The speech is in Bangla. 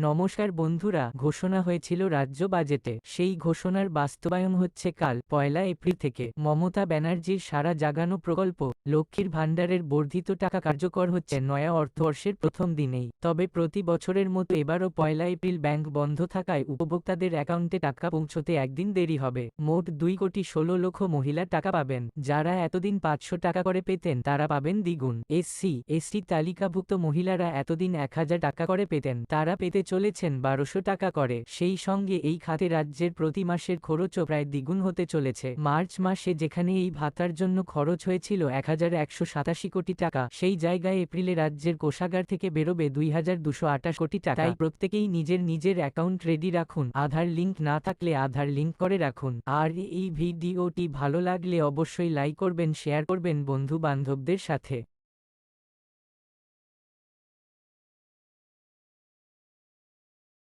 নমস্কার বন্ধুরা, ঘোষণা হয়েছিল রাজ্য বাজেটে। সেই ঘোষণার বাস্তবায়ন হচ্ছে কাল, পয়লা এপ্রিল থেকে। মমতা ব্যানার্জির সারা জাগানো প্রকল্প, লক্ষ্মীর ভাণ্ডারের বর্ধিত টাকা কার্যকর হচ্ছে নয়া অর্থবর্ষের প্রথম দিনেই। তবে প্রতি বছরের মতো এবারও পয়লা এপ্রিল ব্যাংক বন্ধ থাকায় উপভোক্তাদের অ্যাকাউন্টে টাকা পৌঁছতে একদিন দেরি হবে। মোট দুই কোটি ষোলো লক্ষ মহিলা টাকা পাবেন। যারা এতদিন পাঁচশো টাকা করে পেতেন, তারা পাবেন দ্বিগুণ। এসসি এসটি তালিকাভুক্ত মহিলারা এতদিন এক হাজার টাকা করে পেতেন, তারা পেতে চলেছেন বারোশো টাকা করে। সেই সঙ্গে এই খাতে রাজ্যের প্রতি মাসের খরচও প্রায় দ্বিগুণ হতে চলেছে। মার্চ মাসে যেখানে এই ভাতার জন্য খরচ হয়েছিল এক হাজার একশো সাতাশি কোটি টাকা, সেই জায়গায় এপ্রিলে রাজ্যের কোষাগার থেকে বেরোবে দুই কোটি টাকা। তাই প্রত্যেকেই নিজের নিজের অ্যাকাউন্ট রেডি রাখুন। আধার লিঙ্ক না থাকলে আধার লিঙ্ক করে রাখুন। আর এই ভিডিওটি ভালো লাগলে অবশ্যই লাইক করবেন, শেয়ার করবেন বন্ধু বান্ধবদের সাথে।